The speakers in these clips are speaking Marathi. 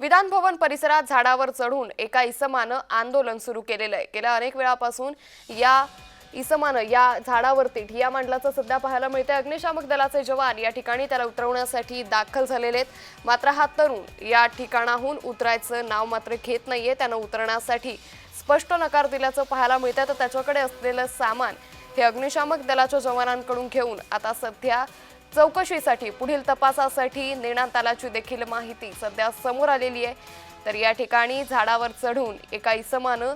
विधानभवन परिसरात झाडावर चढून एका इसमानं आंदोलन सुरू केलेलं आहे. गेल्या अनेक वेळापासून या इसमानं या झाडावरती ठिया मांडल्याचं सध्या पाहायला मिळते अग्निशामक दलाचे जवान या ठिकाणी त्याला उतरवण्यासाठी दाखल झालेले आहेत. मात्र हा तरुण या ठिकाणाहून उतरायचं नाव मात्र घेत नाहीये. त्यानं उतरण्यासाठी स्पष्ट नकार दिल्याचं पाहायला मिळतं तर त्याच्याकडे असलेलं सामान हे अग्निशामक दलाच्या जवानांकडून घेऊन आता सध्या चौकशीसाठी पुढील तपासासाठी नेण्यात आल्याची देखील माहिती सध्या समोर आलेली आहे. तर या ठिकाणी झाडावर चढून एका इसमानं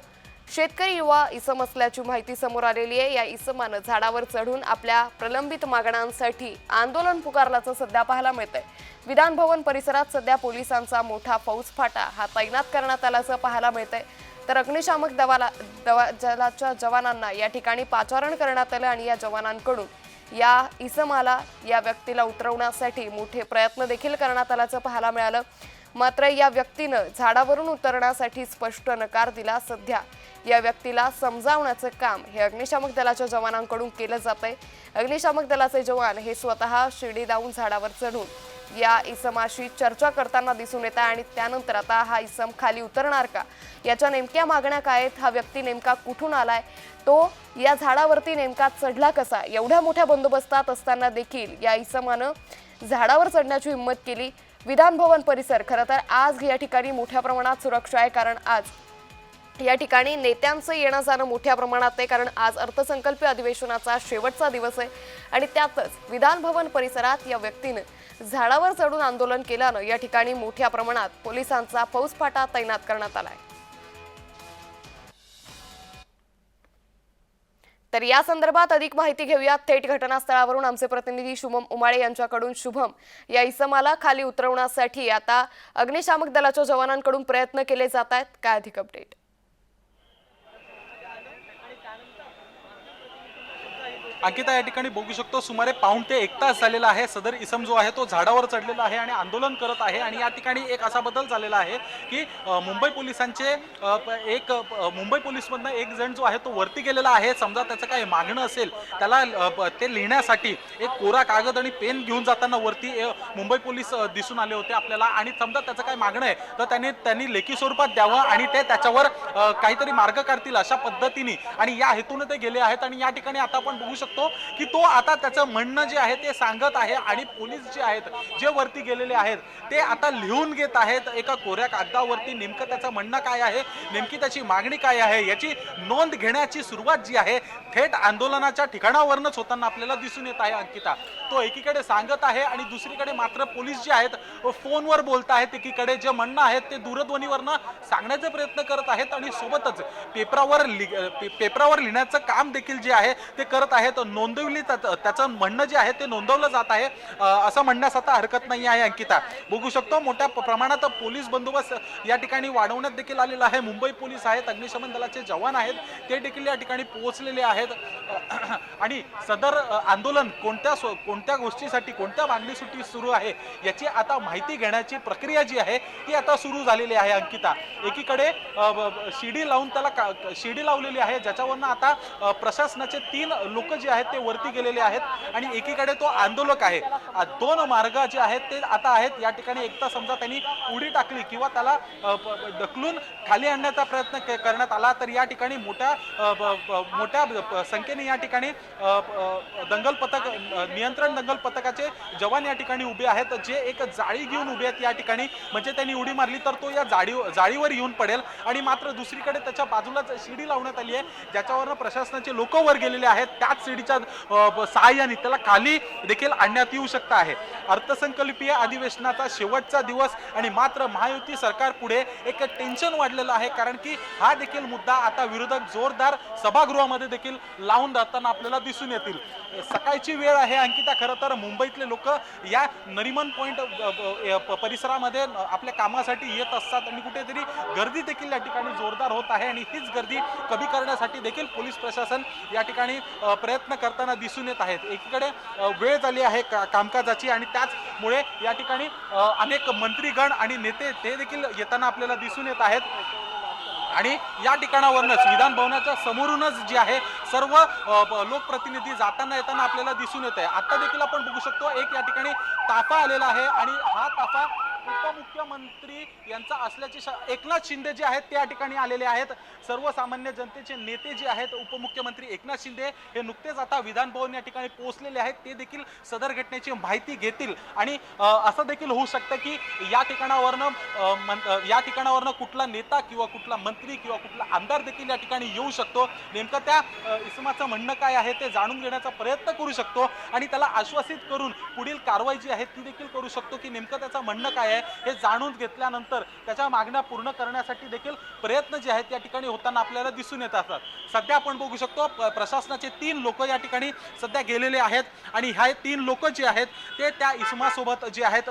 शेतकरी युवा इसम असल्याची माहिती समोर आलेली आहे. या इसमानं झाडावर चढून आपल्या प्रलंबित मागण्यांसाठी आंदोलन पुकारल्याचं सध्या पाहायला मिळतंय. विधान भवन परिसरात सध्या पोलिसांचा मोठा फौजफाटा हा तैनात करण्यात आल्याचं पाहायला मिळतंय. तर अग्निशामक दवाला दवा जलाच्या जवानांना या ठिकाणी पाचारण करण्यात आलं आणि या जवानांकडून या इसमाला या व्यक्तीला उतरवण्यासाठी मोठे प्रयत्न देखील करण्यात आल्याचं पाहायला मिळालं. मात्र या व्यक्तीनं झाडावरून उतरण्यासाठी स्पष्ट नकार दिला. सध्या या व्यक्तीला समजावण्याचं काम हे अग्निशामक दलाच्या जवानांकडून केलं जात आहे अग्निशामक दलाचे जवान हे स्वतः शिडी लावून झाडावर चढून या इसमाशी चर्चा करताना दिसून येत आहे आणि त्यानंतर आता हा इसम खाली उतरणार का? याच्या नेमक्या मागण्या काय आहेत? हा व्यक्ती नेमका कुठून आलाय? तो या झाडावरती नेमका चढला कसा? एवढ्या मोठ्या बंदोबस्तात असताना देखील या इसमानं झाडावर चढण्याची हिंमत केली. विधानभवन परिसर खरं तर आज या ठिकाणी मोठ्या प्रमाणात सुरक्षा आहे कारण आज या ठिकाणी नेत्यांचं येणं जाणं मोठ्या प्रमाणात आहे कारण आज अर्थसंकल्पीय अधिवेशनाचा शेवटचा दिवस आहे. आणि त्यातच विधानभवन परिसरात या व्यक्तीनं झाडावर चढून आंदोलन केल्यानं या ठिकाणी मोठ्या प्रमाणात पोलिसांचा फौजफाटा तैनात करण्यात आलाय. तर या संदर्भात अधिक माहिती घेऊयात. थेट घटनास्थळावरून आमचे प्रतिनिधी शुभम उमाळे यांच्याकडून शुभम. या इसमाला खाली उतरवण्यासाठी आता अग्निशामक दलाच्या जवानांकडून प्रयत्न केले जात आहेत. काय अधिक अपडेट अंकिता या ठिकाणी बघू शकतो सुमारे पाऊण ते एक तास झालेला आहे. सदर इसम जो आहे तो झाडावर चढलेला आहे आणि आंदोलन करत आहे आणि या ठिकाणी एक असा बदल झालेला आहे की मुंबई पोलिसांचे एक मुंबई पोलीसमधनं एक जण जो आहे तो वरती गेलेला आहे. समजा त्याचं काही मागणं असेल त्याला ते लिहिण्यासाठी एक कोरा कागद आणि पेन घेऊन जाताना वरती मुंबई पोलीस दिसून आले होते आपल्याला. आणि समजा त्याचं काही मागणं आहे तर त्यांनी त्यांनी लेखी स्वरूपात द्यावं आणि ते त्याच्यावर काहीतरी मार्ग काढतील अशा पद्धतीने. आणि या हेतूने ते गेले आहेत आणि या ठिकाणी आता आपण बघू शकतो की तो आता त्याचं म्हणणं जे आहे ते सांगत आहे आणि पोलीस जे आहेत जे वरती गेलेले आहेत ते आता लिहून घेत आहेत एका कोऱ्या कागदावरती नेमकं त्याचं म्हणणं काय आहे नेमकी त्याची मागणी काय आहे याची नोंद घेण्याची सुरुवात जी आहे थेट आंदोलनाच्या ठिकाणावरनच होताना आपल्याला दिसून येत आहे अंकिता. तो एकीकडे सांगत आहे आणि दुसरीकडे मात्र पोलीस जे आहेत फोनवर बोलत आहेत एकीकडे जे म्हणणं आहेत ते दूरध्वनीवरनं सांगण्याचा प्रयत्न करत आहेत आणि सोबतच पेपरावर लि- पेपरावर लिहिण्याचं काम देखील जे आहे ते करत आहेत. नोंदवली त्याचं त्याचं म्हणणं जे आहे ते नोंदवलं जात आहे. असं म्हणण्यास आता हरकत नाही आहे अंकिता. बघू शकतो मोठ्या प्रमाणात पोलीस बंदोबस्त या ठिकाणी वाढवण्यात देखील आलेला आहे. मुंबई पोलीस आहेत अग्निशमन दलाचे जवान आहेत. ते देखील या ठिकाणी पोहोचलेले आहेत. आणि सदर आंदोलन कोणत्या कोणत्या गोष्टीसाठी कोणत्या मागणीसाठी सुरू आहे याची आता माहिती घेण्याची प्रक्रिया जी आहे ती आता सुरू झालेली आहे अंकिता. एकीकडे शिडी लावून त्याला का- शिडी लावलेली आहे. ज्याच्यावरनं आता प्रशासनाचे तीन लोक जे आहेत ते वरती गेलेले आहेत आणि एकीकडे तो आंदोलक आहे. दोन मार्ग जे आहेत ते आता आहेत. या ठिकाणी एकदा समजा त्यांनी उडी टाकली किंवा त्याला ढकलून खाली आणण्याचा प्रयत्न करण्यात आला तर या ठिकाणी मोठ्या मोठ्या संख्येने या ठिकाणी दंगल पथक नियंत्रण दंगल पथकाचे जवान या ठिकाणी उभे आहेत. जे एक जाळी घेऊन उभे आहेत या ठिकाणी म्हणजे त्यांनी उडी मारली तर तो या जाळी जाळीवर येऊन पडेल आणि मात्र दुसरीकडे त्याच्या बाजूलाच शिडी लावण्यात आली आहे. ज्याच्यावरनं प्रशासनाचे लोक वर गेलेले आहेत. त्याच शिडीच्या सहाय्याने त्याला खाली देखील आणण्यात येऊ शकतं आहे. अर्थसंकल्पीय अधिवेशनाचा शेवटचा दिवस आणि मात्र महायुती सरकार पुढे एक टेन्शन वाढलेलं आहे. कारण की हा देखील मुद्दा आता विरोधक जोरदार सभागृहामध्ये देखील लावून जाताना आपल्याला दिसून येतील. सकाळची वेळ आहे अंकिता. खरं तर मुंबईतले लोक या नरिमन पॉईंट परिसरामध्ये आपल्या कामासाठी येत असतात आणि कुठेतरी गर्दी देखील या ठिकाणी जोरदार होत आहे. आणि हीच गर्दी कमी करण्यासाठी देखील पोलीस प्रशासन या ठिकाणी प्रयत्न प्रयत्न करताना दिसून येत आहेत. एकीकडे वेळ झाली आहे का- कामकाजाची आणि त्याचमुळे या ठिकाणी अनेक मंत्रीगण आणि नेते ते देखील येताना आपल्याला दिसून येत आहेत. आणि या ठिकाणावरूनच विधान भवनाच्या समोरूनच जे आहे सर्व लोकप्रतिनिधी जाताना येताना आपल्याला दिसून येत आहे. आता देखील आपण बघू शकतो एक या ठिकाणी ताफा आलेला आहे आणि हा ताफा उपमुख्यमंत्री यांचा असल्याचे एकनाथ शिंदे जे आहेत त्या ठिकाणी आलेले आहेत. सर्वसामान्य जनतेचे नेते जे आहेत उपमुख्यमंत्री एकनाथ शिंदे हे नुकतेच आता विधान भवन या ठिकाणी पोहोचलेले आहेत. ते देखील सदर घटनेची माहिती घेतील. आणि असं देखील होऊ शकतं की या ठिकाणावरनं मन- या ठिकाणावरनं कुठला नेता किंवा कुठला मंत्री किंवा कुठला आमदार देखील या ठिकाणी येऊ शकतो. नेमकं त्या इसमाचं म्हणणं काय आहे ते जाणून घेण्याचा प्रयत्न करू शकतो. आणि त्याला आश्वासित करून पुढील कारवाई जी आहे ती देखील करू शकतो की नेमकं त्याचं म्हणणं काय आहे? हे जाणून घेतल्यानंतर त्याच्या मागण्या पूर्ण करण्यासाठी देखील प्रयत्न जे आहेत या ठिकाणी होताना आपल्याला दिसून येत असतात. सध्या आपण बघू शकतो प्रशासनाचे तीन लोक या ठिकाणी सध्या गेलेले आहेत आणि ह्या तीन लोक जे आहेत ते त्या इसमासोबत जे आहेत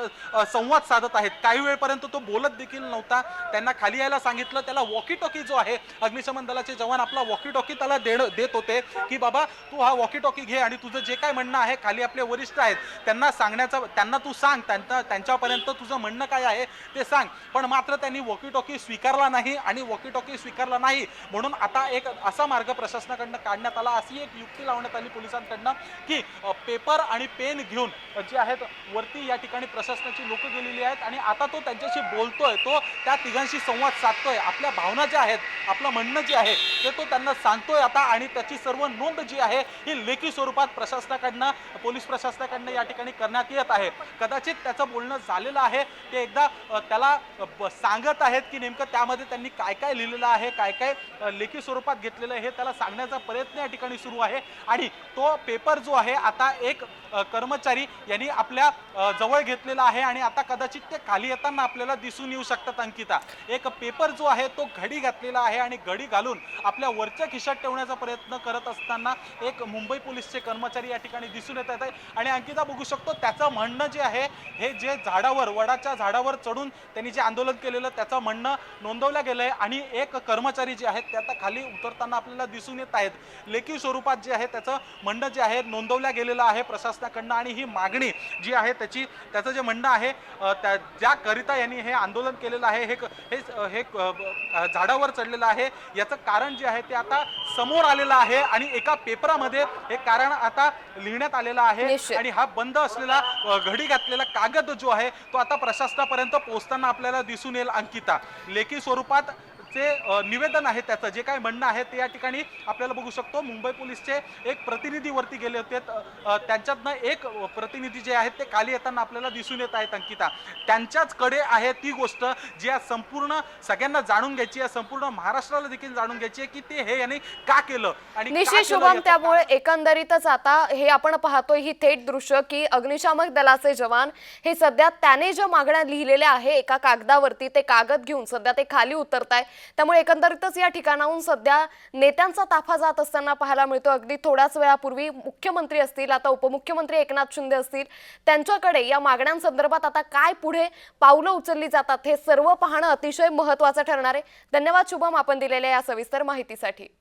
संवाद साधत आहेत. काही वेळपर्यंत तो बोलत देखील नव्हता. त्यांना खाली यायला सांगितलं. त्याला वॉकी टॉकी जो आहे अग्निशमन दलाचे जवान आपला वॉकी टॉकी त्याला देण देत होते की बाबा तू हा वॉकी टॉकी घे आणि तुझं जे काय म्हणणं आहे खाली आपले वरिष्ठ आहेत. त्यांना सांगण्याचा त्यांना तू सांग. त्यांचा त्यांच्यापर्यंत तुझं म्हणणं काय आहे ते सांग. पण मात्र त्यांनी वॉकीटॉकी स्वीकारला नाही आणि वॉकीटॉकी स्वीकारला नाही म्हणून आता एक असा मार्ग प्रशासनाकडनं काढण्यात आला. अशी एक युक्ती लावण्यात आली पोलिसांकडनं की पेपर आणि पेन घेऊन जे आहेत वरती या ठिकाणी प्रशासनाची लोक गेलेली आहेत आणि आता तो त्यांच्याशी बोलतोय तो त्या तिघांशी संवाद साधतोय. आपल्या भावना ज्या आहेत आपलं म्हणणं जे आहे ते तो त्यांना सांगतोय आता आणि त्याची सर्व नोंद जी आहे ही लेखी स्वरूपात प्रशासनाकडनं पोलीस प्रशासनाकडनं या ठिकाणी करण्यात येत आहे. कदाचित त्याचं बोलणं झालेलं आहे. ते एकदा त्याला सांगत आहेत की नेमकं त्यामध्ये त्यांनी काय काय लिहिलेलं आहे काय काय लेखी स्वरूपात घेतलेलं आहे हे त्याला सांगण्याचा प्रयत्न या ठिकाणी सुरू आहे. आणि तो पेपर जो आहे आता एक कर्मचारी यांनी आपल्या जवळ घेतलेला आहे आणि आता कदाचित ते खाली येताना आपल्याला दिसून येऊ शकतात अंकिता. एक पेपर जो आहे तो घडी घातलेला आहे आणि घडी घालून आपल्या वरच्या खिशात ठेवण्याचा प्रयत्न करत असताना एक मुंबई पोलीसचे कर्मचारी या ठिकाणी दिसून येत आहेत. आणि अंकिता बघू शकतो त्याचं म्हणणं जे आहे हे जे झाडावर वडाच्या झाडावर चढून त्यांनी जे आंदोलन केलेलं त्याचं म्हणणं नोंदवलं गेलं आहे आणि एक कर्मचारी जे आहेत ते आता खाली उतरताना आपल्याला दिसून येत आहेत. लेखी स्वरूपात जे आहे त्याचं म्हणणं जे आहे नोंदवल्या गेलेलं आहे प्रशासनाकडनं. आणि ही मागणी जी आहे त्याची त्याचं जे म्हणणं आहे त्या ज्याकरिता यांनी हे आंदोलन केलेलं आहे हे हे झाडावर चढलेलं आहे याचं कारण जे आहे ते आता समोर आलेलं आहे. आणि एका पेपरामध्ये हे कारण आता लिहिण्यात आलेलं आहे. आणि हा बंद असलेला घडी घातलेला कागद जो आहे तो आता प्रशासनापर्यंत पोहोचताना आपल्याला दिसून येईल अंकिता. लेखी स्वरूपात अ, निवेदन आहे त्याचं. जे काय म्हणणं आहे ते या ठिकाणी आपल्याला बघू शकतो. मुंबई पोलीसचे एक प्रतिनिधी वरती गेले होते. त्यांच्यातनं एक प्रतिनिधी जे आहेत ते खाली येताना आपल्याला दिसून येत आहेत अंकिता. त्यांच्याच कडे आहे ती गोष्ट जी आज संपूर्ण सगळ्यांना जाणून घ्यायची आहे. संपूर्ण महाराष्ट्राला देखील जाणून घ्यायची आहे की ते हे यांनी का केलं आणि निश्चित शुभम त्यामुळे एकंदरीतच आता हे आपण पाहतोय ही थेट दृश्य की अग्निशामक दलाचे जवान हे सध्या त्याने ज्या मागण्या लिहिलेल्या आहे एका कागदावरती ते कागद घेऊन सध्या ते खाली उतरताय त्यामुळे एकंदरीतच या ठिकाणाहून सध्या नेत्यांचा ताफा जात असताना पाहायला मिळतो. अगदी थोड्याच वेळापूर्वी मुख्यमंत्री असतील आता उपमुख्यमंत्री एकनाथ शिंदे असतील त्यांच्याकडे या मागण्यांसंदर्भात आता काय पुढे पावलं उचलली जातात हे सर्व पाहणं अतिशय महत्वाचं ठरणार आहे. धन्यवाद शुभम आपण दिलेल्या या सविस्तर माहितीसाठी.